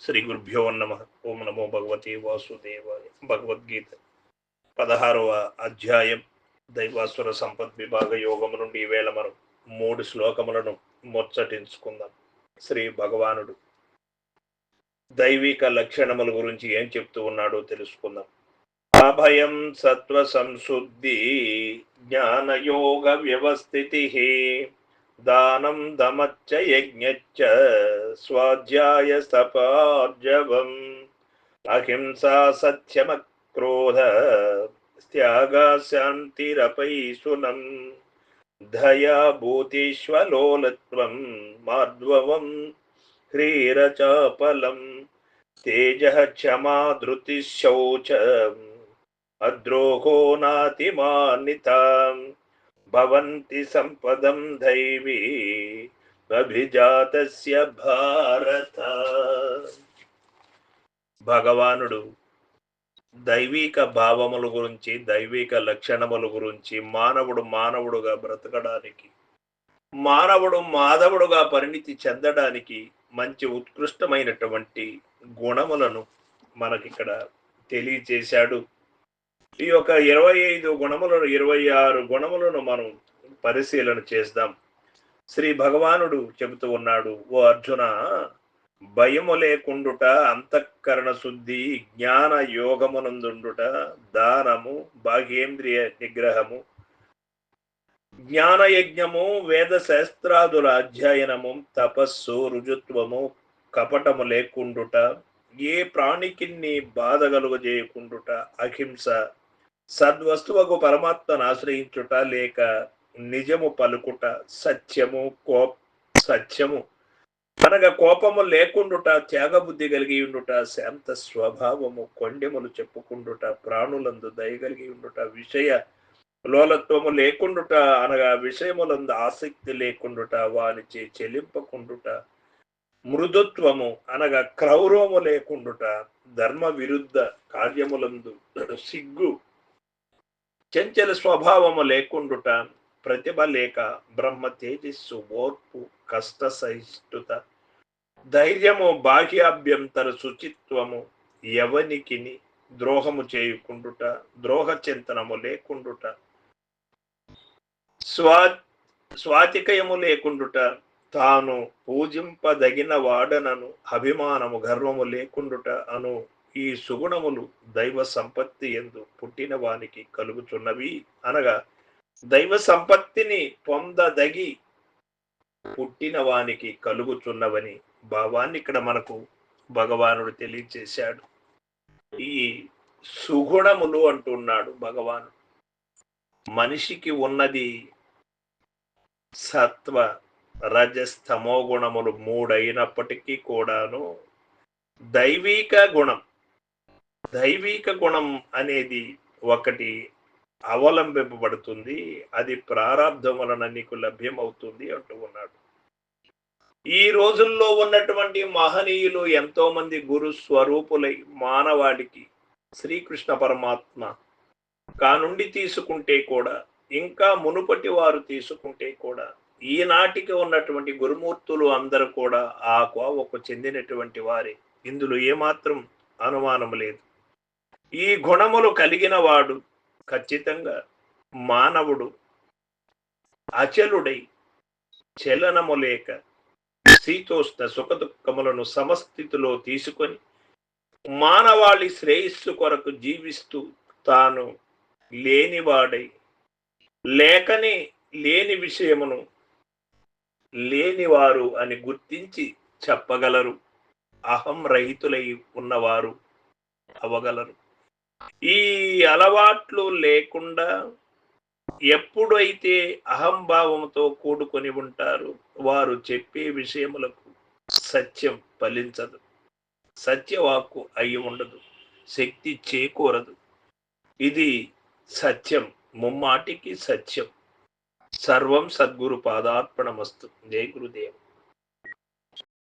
శ్రీ గురుభ్యో నమ. ఓం నమో భగవతి వాసుదేవాయ. భగవద్గీత పదహారవ అధ్యాయం. దైవాసుర సంపద్ విభాగ యోగము నుండి ఈవేళ మనం మూడు శ్లోకములను ముచ్చటించుకుందాం. శ్రీ భగవానుడు దైవిక లక్షణముల గురించి ఏం చెప్తూ ఉన్నాడో తెలుసుకుందాం. అభయం సత్వ సంశుద్ధి జ్ఞానయోగ వ్యవస్థితి దానం దమచ్చ యజ్ఞచ్చ స్వాధ్యాయ స్తపార్జవం అహింసా సత్యమక్రోధ త్యాగా శాంతిరపైశునం దయా భూతీశ్వలోలత్వం మార్ద్వవం హ్రీరచాపలం తేజ క్షమా ధృతిశౌచ అద్రోహో నాతిమానితాం భవంతి సంపదం దైవీ అభిజాతస్య భారత. భగవానుడు దైవిక భావముల గురించి దైవిక లక్షణముల గురించి మానవుడు మానవుడుగా బ్రతకడానికి మానవుడు మాధవుడుగా పరిణితి చెందడానికి మంచి ఉత్కృష్టమైనటువంటి గుణములను మనకిక్కడ తెలియచేశాడు. ఈ యొక్క ఇరవై ఐదు గుణములను ఇరవై ఆరు గుణములను మనం పరిశీలన చేద్దాం. శ్రీ భగవానుడు చెబుతూ ఉన్నాడు ఓ అర్జున భయము లేకుండుట అంతఃకరణ శుద్ధి జ్ఞాన యోగమునందుండుట దానము బాహ్యేంద్రియ నిగ్రహము జ్ఞాన యజ్ఞము వేద శాస్త్రాదుల అధ్యయనము తపస్సు రుజుత్వము కపటము లేకుండుట ఏ ప్రాణికిన్ని బాధ కలుగజేయకుండుట అహింస సద్వస్తువకు పరమాత్మను ఆశ్రయించుట లేక నిజము పలుకుట సత్యము కో సత్యము. అనగా కోపము లేకుండుట త్యాగబుద్ధి కలిగి ఉండుట శాంత స్వభావము కొండెములు చెప్పుకుండుట ప్రాణులందు దయగలిగి ఉండుట విషయ లోలత్వము లేకుండుట అనగా విషయములందు ఆసక్తి లేకుండుట వానిచే చెలింపకుండుట మృదుత్వము అనగా క్రౌరవము లేకుండుట ధర్మ విరుద్ధ కార్యములందు సిగ్గు చెంచల స్వభావము లేకుండుట ప్రతిభ లేక బ్రహ్మ తేజస్సు ఓర్పు కష్ట సహిష్ణుత ధైర్యము బాహ్యాభ్యంతర శుచిత్వము ఎవనికిని ద్రోహము చేయుకుండుట ద్రోహ చింతనము లేకుండుట. స్వా స్వాతికయము లేకుండుట తాను పూజింపదగిన వాడనను అభిమానము గర్వము లేకుండుట అను ఈ సుగుణములు దైవ సంపత్తి ఎందు పుట్టిన వానికి కలుగుచున్నవి అనగా దైవ సంపత్తిని పొందదగి పుట్టిన వానికి కలుగుచున్నవని భావాన్ని ఇక్కడ మనకు భగవానుడు తెలియచేశాడు. ఈ సుగుణములు అంటున్నాడు భగవాను. మనిషికి ఉన్నది సత్వ రజస్తమో గుణములు మూడైనప్పటికీ కూడాను దైవిక గుణం. దైవిక గుణం అనేది ఒకటి అవలంబింపబడుతుంది. అది ప్రారంధం వలన నీకు లభ్యమవుతుంది అంటూ ఉన్నాడు. ఈ రోజుల్లో ఉన్నటువంటి మహనీయులు ఎంతో మంది గురు స్వరూపులై మానవాళికి శ్రీకృష్ణ పరమాత్మ కానుండి తీసుకుంటే కూడా ఇంకా మునుపటి వారు తీసుకుంటే కూడా ఈనాటికి ఉన్నటువంటి గురుమూర్తులు అందరూ కూడా ఆ కోవకు చెందినటువంటి వారే. ఇందులో ఏమాత్రం అనుమానం లేదు. ఈ గుణములు కలిగిన వాడు ఖచ్చితంగా మానవుడు అచలుడై చలనము లేక శీతోష్ణ సుఖదుఖములను సమస్థితిలో తీసుకొని మానవాళి శ్రేయస్సు కొరకు జీవిస్తూ తాను లేనివాడై లేకనే లేని విషయమును లేనివారు అని గుర్తించి చెప్పగలరు. అహం రహితులై ఉన్నవారు అవగలరు. ఈ అలవాట్లు లేకుండా ఎప్పుడైతే అహంభావంతో కూడుకొని ఉంటారు వారు చెప్పే విషయములకు సత్యం ఫలించదు. సత్యవాక్కు అయి ఉండదు. శక్తి చేకూరదు. ఇది సత్యం. ముమ్మాటికి సత్యం. సర్వం సద్గురు పాదార్పణమస్తు. జయ గురుదేవ్.